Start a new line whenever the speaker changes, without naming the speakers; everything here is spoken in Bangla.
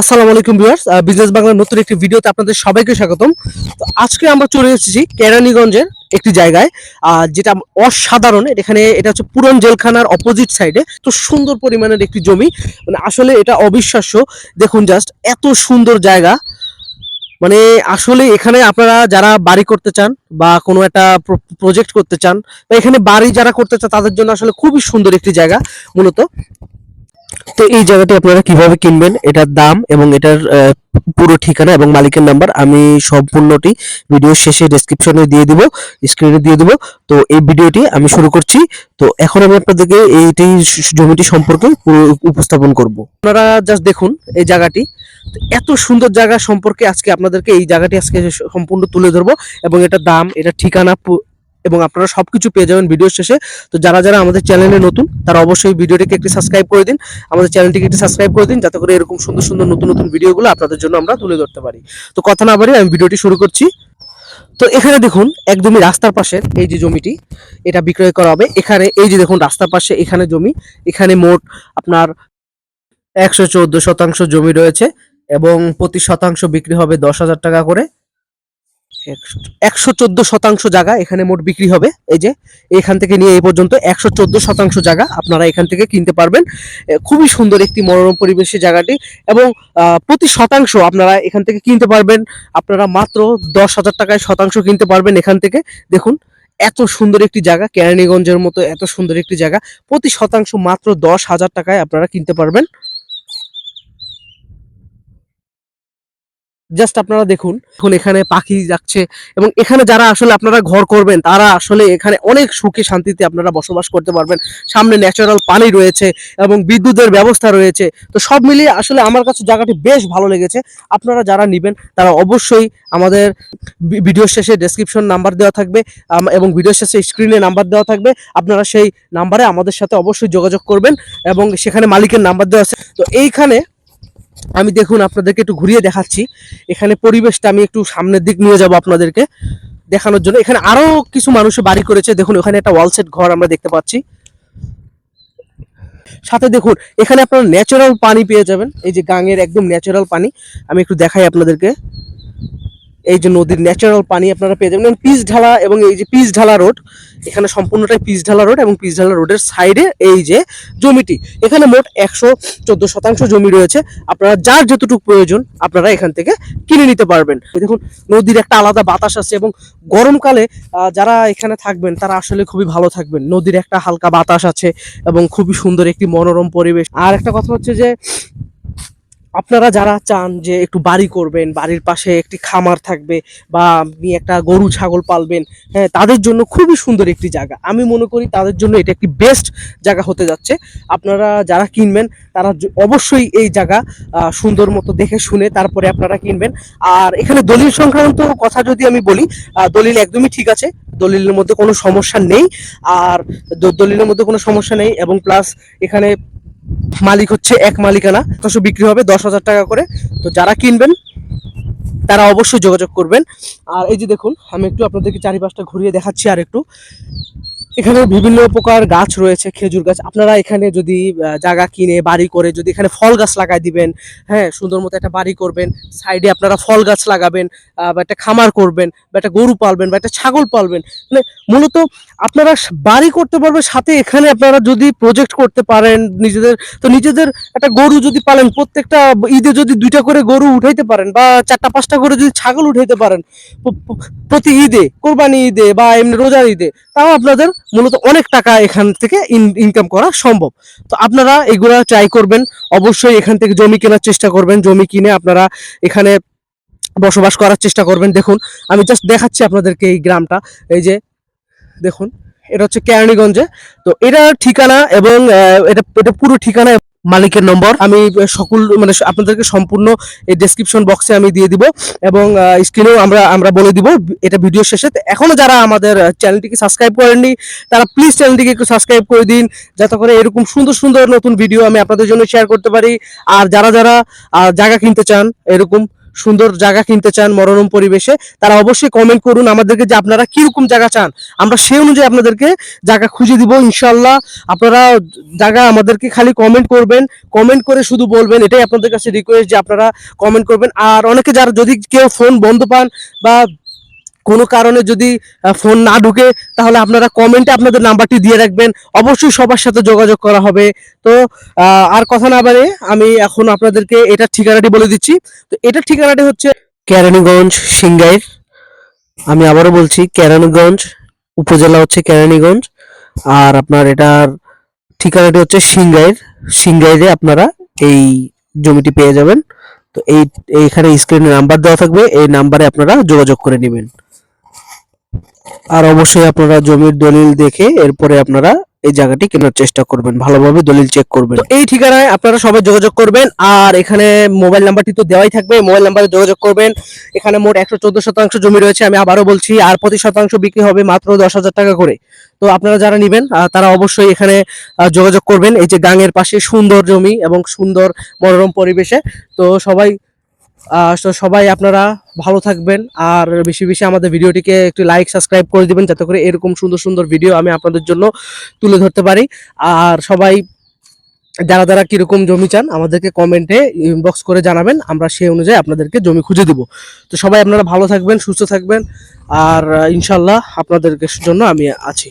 আসসালামু আলাইকুম ভিউয়ার্স বিজনেস বাংলার নতুন একটি ভিডিওতে আপনাদের সবাইকে স্বাগতম। তো আজকে আমরা চলে এসেছি কেরানীগঞ্জের একটি জায়গায় যেটা অসাধারণ। এখানে এটা হচ্ছে পুরন জেলখানার অপোজিট সাইডে তো সুন্দর পরিমাণের একটি জমি। মানে আসলে এটা অবিশ্বাস্য। দেখুন জাস্ট এত সুন্দর জায়গা। মানে আসলে এখানে আপনারা যারা বাড়ি করতে চান বা কোনো একটা প্রজেক্ট করতে চান, বা এখানে বাড়ি যারা করতে চান, তাদের জন্য আসলে খুবই সুন্দর একটি জায়গা, মূলত। তো এই জায়গাটি আপনারা কীভাবে কিনবেন? এটার দাম এবং এটার পুরো ঠিকানা এবং মালিকের নাম্বার আমি সম্পূর্ণটি ভিডিও শেষে ডেসক্রিপশনে দিয়ে দিব স্ক্রিনে দিয়ে দিব। তো এই ভিডিওটি আমি শুরু করছি। তো এখন আমি আপনাদেরকে এইটি জমিটি সম্পর্কে উপস্থাপন করব। আপনারা জাস্ট দেখুন এই জায়গাটি। এত সুন্দর জায়গা সম্পর্কে আজকে আপনাদেরকে এই জায়গাটি আজকে সম্পূর্ণ তুলে ধরবো এবং এটার দাম এটা ঠিকানা এবং আপনারা সব কিছু পেয়ে যাবেন ভিডিও শেষে। তো যারা যারা আমাদের চ্যানেলে নতুন, তারা অবশ্যই ভিডিওটিকে একটি সাবস্ক্রাইব করে দিন। আমাদের চ্যানেলটিকে একটি সাবস্ক্রাইব করে দিন, যাতে করে এরকম সুন্দর সুন্দর নতুন নতুন ভিডিওগুলো আপনাদের জন্য আমরা তুলে ধরতে পারি। তো কথা না বাড়িয়ে আমি ভিডিওটি শুরু করছি। তো এখানে দেখুন, একদমই রাস্তার পাশে এই যে জমিটি, এটা বিক্রয় করা হবে। এখানে এই যে দেখুন, রাস্তার পাশে এখানে জমি, এখানে মোট আপনার একশো চোদ্দ শতাংশ জমি রয়েছে এবং প্রতি শতাংশ বিক্রি হবে দশ হাজার টাকা করে। একশো চোদ্দ শতাংশ জায়গা এখানে মোট বিক্রি হবে। এই যে, এখান থেকে নিয়ে এই পর্যন্ত একশো চোদ্দ শতাংশ জায়গা আপনারা এখান থেকে কিনতে পারবেন। খুবই সুন্দর একটি মনোরম পরিবেশের জায়গাটি এবং প্রতি শতাংশ আপনারা এখান থেকে কিনতে পারবেন। আপনারা মাত্র দশ হাজার টাকায় শতাংশ কিনতে পারবেন এখান থেকে। দেখুন, এত সুন্দর একটি জায়গা, কেরানীগঞ্জের মতো এত সুন্দর একটি জায়গা। প্রতি শতাংশ মাত্র দশ হাজার টাকায় আপনারা কিনতে পারবেন। জাস্ট আপনারা দেখুন, এখন এখানে পাখি যাচ্ছে এবং এখানে যারা আসলে আপনারা ঘর করবেন, তারা আসলে এখানে অনেক সুখে শান্তিতে আপনারা বসবাস করতে পারবেন। সামনে ন্যাচারাল পানি রয়েছে এবং বিদ্যুতের ব্যবস্থা রয়েছে। তো সব মিলিয়ে আসলে আমার কাছে জায়গাটি বেশ ভালো লেগেছে। আপনারা যারা নেবেন, তারা অবশ্যই আমাদের ভিডিও শেষে ডেসক্রিপশন নাম্বার দেওয়া থাকবে এবং ভিডিও শেষে স্ক্রিনে নাম্বার দেওয়া থাকবে। আপনারা সেই নাম্বারে আমাদের সাথে অবশ্যই যোগাযোগ করবেন এবং সেখানে মালিকের নাম্বার দেওয়া আছে। তো এইখানে আমি দেখুন, আপনাদেরকে একটু ঘুরিয়ে দেখাচ্ছি। এখানে পরিবেশটা আমি একটু সামনের দিক নিয়ে যাব আপনাদেরকে দেখানোর জন্য। এখানে আরও কিছু মানুষে বাড়ি করেছে। দেখুন, ওখানে একটা ওয়ালসেট ঘর আমরা দেখতে পাচ্ছি। সাথে দেখুন, এখানে আপনারা ন্যাচারাল পানি পেয়ে যাবেন। এই যে গাঙের একদম ন্যাচারাল পানি। আমি একটু দেখাই আপনাদেরকে। এই যে নদীর ন্যাচারাল পানি আপনারা পেয়ে যাবেন। পিচ ঢালা এবং এই যে পিচ ঢালা রোড, এখানে সম্পূর্ণটাই পিচ ঢালা রোড এবং পিচ ঢালা রোডের সাইডে এই যে জমিটি। এখানে মোট একশো চোদ্দ শতাংশ জমি রয়েছে। আপনারা যার যতটুকু প্রয়োজন আপনারা এখান থেকে কিনে নিতে পারবেন। দেখুন, নদীর একটা আলাদা বাতাস আছে এবং গরমকালে যারা এখানে থাকবেন, তারা আসলে খুবই ভালো থাকবেন। নদীর একটা হালকা বাতাস আছে এবং খুবই সুন্দর একটি মনোরম পরিবেশ। আর একটা কথা হচ্ছে যে আপনারা যারা চান যে একটু বাড়ি করবেন, বাড়ির পাশে একটি খামার থাকবে বা আপনি একটা গরু, ছাগল পালবেন হ্যাঁ তাদের জন্য খুবই সুন্দর একটি জায়গা। আমি মনে করি তাদের জন্য এটা একটি বেস্ট জায়গা হতে যাচ্ছে। আপনারা যারা কিনবেন, তারা অবশ্যই এই জায়গা সুন্দর মতো দেখে শুনে তারপরে আপনারা কিনবেন। আর এখানে দলিল সংক্রান্ত কথা যদি আমি বলি দলিল একদমই ঠিক আছে। দলিলের মধ্যে কোনো সমস্যা নেই। আর দলিলের মধ্যে কোনো সমস্যা নেই এবং প্লাস এখানে মালিক হচ্ছে এক মালিকানা। শতাংশ বিক্রি হবে দশ হাজার টাকা করে। তো যারা কিনবেন, তারা অবশ্যই যোগাযোগ করবেন। আর এই যে দেখুন, আমি একটু আপনাদেরকে চারিপাশটা ঘুরিয়ে দেখাচ্ছি আর একটু এখানে বিভিন্ন প্রকার গাছ রয়েছে, খেজুর গাছ। আপনারা এখানে যদি জায়গা কিনে, বাড়ি করে যদি এখানে ফল গাছ লাগাই দিবেন হ্যাঁ সুন্দর মতো একটা বাড়ি করবেন, সাইডে আপনারা ফল গাছ লাগাবেন বা একটা খামার করবেন, বা একটা গরু পালবেন, বা একটা ছাগল পালবেন মানে মূলত আপনারা বাড়ি করতে পারবেন, সাথে এখানে আপনারা যদি প্রজেক্ট করতে পারেন নিজেদের, তো নিজেদের একটা গরু যদি পালেন, প্রত্যেকটা ঈদে যদি দুইটা করে গরু উঠাইতে পারেন, বা চারটা, পাঁচটা করে যদি ছাগল উঠাইতে পারেন প্রতি ঈদে, কোরবানি ঈদে, বা এমনি রোজার ঈদে, তাও আপনাদের মূলত অনেক টাকা এখান থেকে ইনকাম করা সম্ভব। তো আপনারা এগুলা ট্রাই করবেন, অবশ্যই এখান থেকে জমি কেনার চেষ্টা করবেন। জমি কিনে আপনারা এখানে বসবাস করার চেষ্টা করবেন। দেখুন, আমি জাস্ট দেখাচ্ছি আপনাদেরকে এই গ্রামটা। এই যে, দেখুন, এটা হচ্ছে কেরানীগঞ্জে। তো এটা ঠিকানা এবং এটা এটা পুরো ঠিকানা মালিকের নম্বর। আমি সকল মানে আপনাদেরকে সম্পূর্ণ এই ডেসক্রিপশন বক্সে আমি দিয়ে দিব এবং স্ক্রিনেও আমরা আমরা বলে দিব। এটা ভিডিও শেষে। এখনও এখনও যারা আমাদের চ্যানেলটিকে সাবস্ক্রাইব করেননি, তারা প্লিজ চ্যানেলটিকে একটু সাবস্ক্রাইব করে দিন, যাতে করে এরকম সুন্দর সুন্দর নতুন ভিডিও আমি আপনাদের জন্য শেয়ার করতে পারি। আর যারা যারা জায়গা কিনতে চান, এরকম সুন্দর জায়গা কিনতে চান, মনোরম পরিবেশে, তারা অবশ্যই কমেন্ট করুন আমাদেরকে যে আপনারা কীরকম জায়গা চান। আমরা সেই অনুযায়ী আপনাদেরকে জায়গা খুঁজে দিব ইনশাল্লাহ আপনারা জায়গা আমাদেরকে খালি কমেন্ট করবেন কমেন্ট করে শুধু বলবেন, এটাই আপনাদের কাছে রিকোয়েস্ট যে আপনারা কমেন্ট করবেন। আর অনেকে যারা যদি কেউ ফোন বন্ধ পান বা কোনো কারণে যদি ফোন না ঢুকে, তাহলে আপনারা কমেন্টে আপনাদের নাম্বারটি দিয়ে রাখবেন। অবশ্যই সবার সাথে যোগাযোগ করা হবে। তো আর কথা না বাড়ে আমি এখন আপনাদেরকে এটার ঠিকানাটি বলে দিচ্ছি। তো এটার ঠিকানাটি হচ্ছে কেরানীগঞ্জ সিংগাইর আমি আবারও বলছি, কেরানীগঞ্জ, উপজেলা হচ্ছে কেরানীগঞ্জ। আর আপনার এটার ঠিকানাটি হচ্ছে সিংগাইর সিংগাইরে আপনারা এই জমিটি পেয়ে যাবেন। তো এই, এইখানে স্ক্রিনে নাম্বার দেওয়া থাকবে। এই নাম্বারে আপনারা যোগাযোগ করে নেবেন। আর অবশ্যই আপনারা জমির দলিল দেখে এরপরে আপনারা এই জায়গাটি কেনার চেষ্টা করবেন, ভালোভাবে দলিল চেক করবেন। এই ঠিকানায় আপনারা সবাই যোগাযোগ করবেন, আর এখানে মোবাইল নাম্বারটি তো দেওয়াই থাকবে মোবাইল নাম্বারে যোগাযোগ করবেন। এখানে মোট একশো চোদ্দ শতাংশ জমি রয়েছে, আমি আবারও বলছি, আর প্রতি শতাংশ বিক্রি হবে মাত্র দশ হাজার টাকা করে। তো আপনারা যারা নেবেন তারা অবশ্যই এখানে যোগাযোগ করবেন, এই যে গাঙের পাশে সুন্দর জমি এবং সুন্দর মনোরম পরিবেশে। তো সবাই তো সবাই আপনারা ভালো থাকবেন আর বেশি বেশি আমাদের ভিডিওটিকে একটু লাইক সাবস্ক্রাইব করে দিবেন যাতে করে এরকম সুন্দর সুন্দর ভিডিও আমি আপনাদের জন্য তুলে ধরতে পারি। আর সবাই যারা যারা কীরকম জমি চান আমাদেরকে কমেন্টে ইনবক্স করে জানাবেন। আমরা সেই অনুযায়ী আপনাদেরকে জমি খুঁজে দিব। তো সবাই আপনারা ভালো থাকবেন, সুস্থ থাকবেন আর ইনশাল্লাহ আপনাদের জন্য আমি আছি।